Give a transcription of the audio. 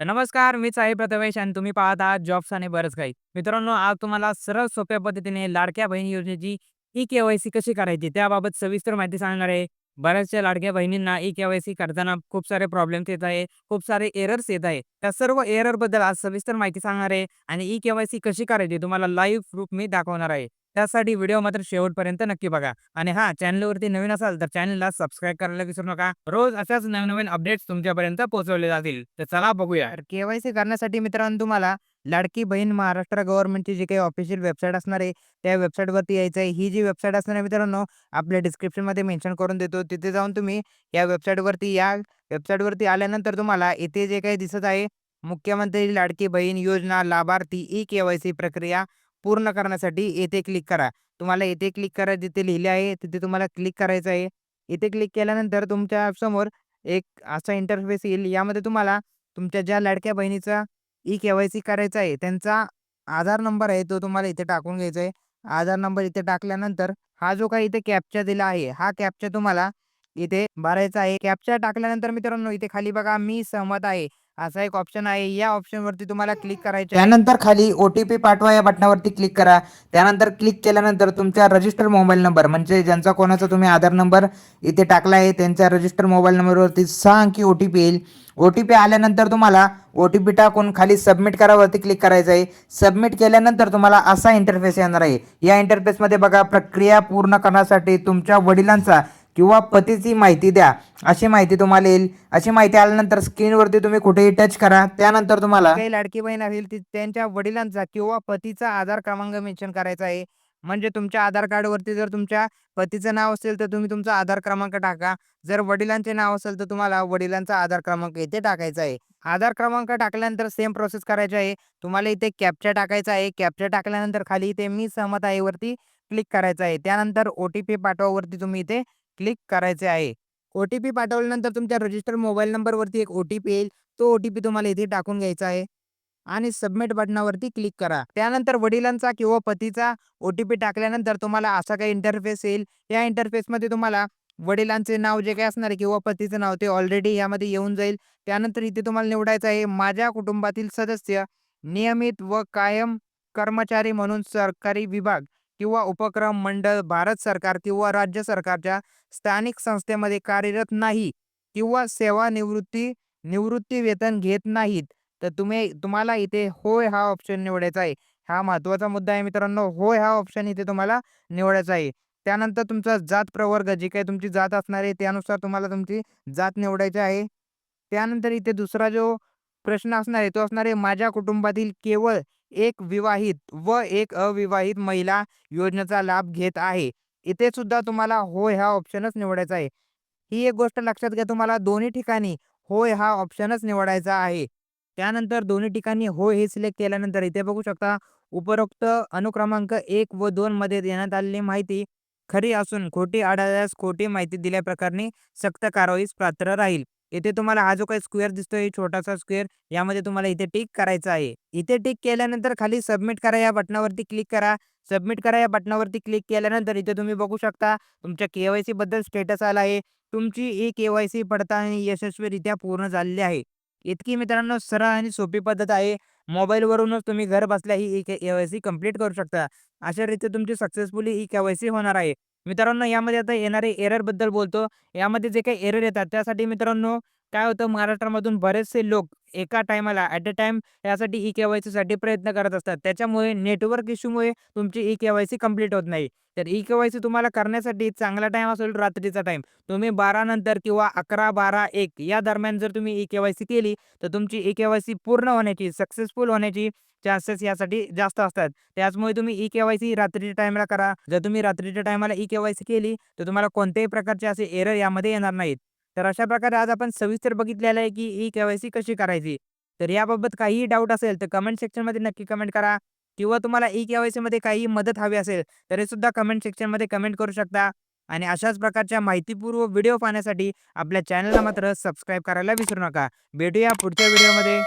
तर नमस्कार, मीच आहे प्रथमेश आणि तुम्ही पाहत आहात जॉब्स आणि बरंच काही. मित्रांनो, आज तुम्हाला सरळ सोप्या पद्धतीने लाडक्या बहीण योजनेची ई-के-वाय-सी कशी करायची त्याबाबत सविस्तर माहिती सांगणार आहे. बऱ्याचशा लाडक्या बहिणींना ई-के-वाय-सी करताना खूप सारे प्रॉब्लेम्स येत आहे, खूप सारे एरर्स येत आहे. त्या सर्व एररबद्दल आज सविस्तर माहिती सांगणार आहे आणि ई-के-वाय-सी कशी करायची तुम्हाला लाईव्ह प्रूफ मी दाखवणार आहे. त्यासाठी व्हिडिओ मात्र शेवटपर्यंत नक्की बघा आणि हां, चॅनलवरती नवीन असाल तर चॅनलला सबस्क्राईब करायला विसरू नका. रोज अशाच नवनवीन अपडेट्स तुमच्यापर्यंत पोहोचवले जातील. तर चला बघूया. तर के-वाय-सी करण्यासाठी मित्रांनो तुम्हाला लाडकी बहीण महाराष्ट्र गव्हर्नमेंटची जी काही ऑफिशियल वेबसाईट असणार आहे, त्या वेबसाईटवरती यायचं आहे. ही जी वेबसाईट असणार आहे मित्रांनो, आपल्या डिस्क्रिप्शनमध्ये मेन्शन करून देतो. तिथे जाऊन तुम्ही या वेबसाईटवरती या. वेबसाईटवरती आल्यानंतर तुम्हाला इथे जे काही दिसत आहे, मुख्यमंत्री लाडकी बहीण योजना लाभार्थी ई-के-वाय-सी प्रक्रिया पूर्ण करण्यासाठी येथे क्लिक करा. तुम्हाला येथे क्लिक करा जिथे लिहिले आहे तिथे तुम्हाला क्लिक करायचं आहे. इथे क्लिक केल्यानंतर तुमच्यासमोर एक असा इंटरफेस येईल. यामध्ये तुम्हाला तुमच्या ज्या लाडक्या बहिणीचा ई-के-वाय-सी करायचा आहे, त्यांचा आधार नंबर आहे तो तुम्हाला इथे टाकून घ्यायचा आहे. आधार नंबर इथे टाकल्यानंतर हा जो काही इथे कॅप्चा दिला आहे, हा कॅप्चा तुम्हाला इथे भरायचा आहे. कॅप्चा टाकल्यानंतर मित्रांनो इथे खाली बघा मी सहमत आहे असा एक ऑप्शन आहे. या ऑप्शनवरती तुम्हाला क्लिक करायचं आहे. त्यानंतर खाली ओ-टी-पी पाठवा या बटनावरती क्लिक करा. त्यानंतर क्लिक केल्यानंतर तुमचा रजिस्टर मोबाईल नंबर म्हणजे ज्यांचा कोणाचा तुम्ही आधार नंबर इथे टाकला आहे, त्यांच्या रजिस्टर मोबाईल नंबरवरती सहा अंकी ओ-टी-पी येईल. ओ-टी-पी आल्यानंतर तुम्हाला ओ-टी-पी टाकून खाली सबमिट करावरती क्लिक करायचं आहे. सबमिट केल्यानंतर तुम्हाला असा इंटरफेस येणार आहे. या इंटरफेसमध्ये बघा प्रक्रिया पूर्ण करण्यासाठी तुमच्या वडिलांचा किंवा पतीची माहिती द्या, अशी माहिती तुम्हाला येईल. अशी माहिती आल्यानंतर स्क्रीनवरती तुम्ही कुठेही टच करा. त्यानंतर तुम्हाला काही लाडकी बहीण असेल ती त्यांच्या वडिलांचा किंवा पतीचा आधार क्रमांक मेन्शन करायचा आहे. म्हणजे तुमच्या आधार कार्डवरती जर तुमच्या पतीचं नाव असेल तर तुम्ही तुमचा आधार क्रमांक टाका. जर वडिलांचे नाव असेल तर तुम्हाला वडिलांचा आधार क्रमांक इथे टाकायचा आहे. आधार क्रमांक टाकल्यानंतर सेम प्रोसेस करायची आहे. तुम्हाला इथे कॅप्चा टाकायचा आहे. कॅप्चा टाकल्यानंतर खाली इथे मी सहमत आहे वरती क्लिक करायचं आहे. त्यानंतर ओ-टी-पी पाठवावरती तुम्ही इथे क्लिक करायचे आहे. ओ-टी-पी पाठवल्यानंतर तुमच्या रजिस्टर मोबाईल नंबरवरती एक ओ-टी-पी येईल. तो ओ-टी-पी तुम्हाला इथे टाकून घ्यायचा आहे आणि सबमिट बटनावरती क्लिक करा. त्यानंतर वडिलांचा किंवा पतीचा ओ-टी-पी टाकल्यानंतर तुम्हाला असा काही इंटरफेस येईल. या इंटरफेसमध्ये तुम्हाला वडिलांचे नाव जे काही असणार आहे किंवा पतीचं नाव ते ऑलरेडी यामध्ये येऊन जाईल. त्यानंतर इथे तुम्हाला निवडायचं आहे माझ्या कुटुंबातील सदस्य नियमित व कायम कर्मचारी म्हणून सरकारी विभाग किंवा उपक्रम मंडळ भारत सरकार किंवा राज्य सरकारच्या स्थानिक संस्थेमध्ये कार्यरत नाही किंवा सेवानिवृत्ती निवृत्ती वेतन घेत नाहीत. तर तुम्ही तुम्हाला इथे होय हा ऑप्शन निवडायचा आहे. हा महत्त्वाचा मुद्दा आहे मित्रांनो. होय हा ऑप्शन इथे तुम्हाला निवडायचा आहे. त्यानंतर तुमचा जात प्रवर्ग जी काही तुमची जात असणार आहे त्यानुसार तुम्हाला तुमची जात निवडायची आहे. त्यानंतर इथे दुसरा जो प्रश्न असणार आहे तो असणार आहे माझ्या कुटुंबातील केवळ एक विवाहित व एक अविवाहित महिला योजनेचा लाभ घेत आहे. इथे सुद्धा तुम्हाला होय हा ऑप्शनच निवडायचा आहे. ही एक गोष्ट लक्षात घ्या तुम्हाला दोन्ही ठिकाणी होय हा ऑप्शनच निवडायचा आहे. त्यानंतर दोन्ही ठिकाणी होय हे सिलेक्ट केल्यानंतर इथे बघू शकता उपरोक्त अनुक्रमांक एक व दोन मध्ये देण्यात आलेली माहिती खरी असून खोटी आढळल्यास खोटी माहिती दिल्याप्रकरणी सक्त कारवाईस पात्र राहील. इथे तुम्हाला हा जो काही स्क्वेअर दिसतोय छोटासा स्क्वेअर यामध्ये तुम्हाला इथे टिक करायचं आहे. इथे टिक केल्यानंतर खाली सबमिट करा या बटनावरती क्लिक करा. सबमिट करा या बटनावरती क्लिक केल्यानंतर इथे तुम्ही बघू शकता तुमच्या के-वाय-सी बद्दल स्टेटस आला आहे. तुमची ई-के-वाय-सी पडताळणी यशस्वीरित्या पूर्ण झालेली आहे. इतकी मित्रांनो सरळ आणि सोपी पद्धत आहे. मोबाईलवरूनच तुम्ही घर बसल्या ही ई-के-वाय-सी कंप्लीट करू शकता. अशा रीती तुमची सक्सेसफुली ई-के-वाय-सी होणार आहे. मित्रांनो यामध्ये आता येणारे एररबद्दल बोलतो. यामध्ये जे काही एरर येतात त्यासाठी मित्रांनो काय होतं महाराष्ट्रामधून बरेचसे लोक एका टायमाला ॲट अ टाईम यासाठी ई-के-वाय-सीसाठी प्रयत्न करत असतात. त्याच्यामुळे नेटवर्क इश्यूमुळे तुमची ई-के-वाय-सी कंप्लीट होत नाही. तर ई-के-वाय-सी तुम्हाला करण्यासाठी चांगला टाईम असेल रात्रीचा टाईम. तुम्ही 12 नंतर किंवा 11, 12, 1 या दरम्यान जर तुम्ही ई-के-वाय-सी केली तर तुमची ई-के-वाय-सी पूर्ण होण्याची, सक्सेसफुल होण्याची चान्सेस यासाठी जास्त असतात. त्याचमुळे तुम्ही ई केवायसी रात्रीच्या टाईमला करा. जर तुम्ही रात्रीच्या टाईमाला ई केवायसी केली तर तुम्हाला कोणत्याही प्रकारचे असे एरर यामध्ये येणार नाहीत. तर अशा प्रकारे आज आपण सविस्तर बघितलेलं आहे की ई केवायसी कशी करायची. तर याबाबत काहीही डाऊट असेल तर कमेंट सेक्शनमध्ये नक्की कमेंट करा किंवा तुम्हाला ई केवायसी मध्ये काहीही मदत हवी असेल तरी सुद्धा कमेंट सेक्शनमध्ये कमेंट करू शकता. आणि अशाच प्रकारच्या माहितीपूर्व व्हिडिओ पाहण्यासाठी आपल्या चॅनलला मात्र सबस्क्राईब करायला विसरू नका. भेटूया पुढच्या व्हिडिओमध्ये.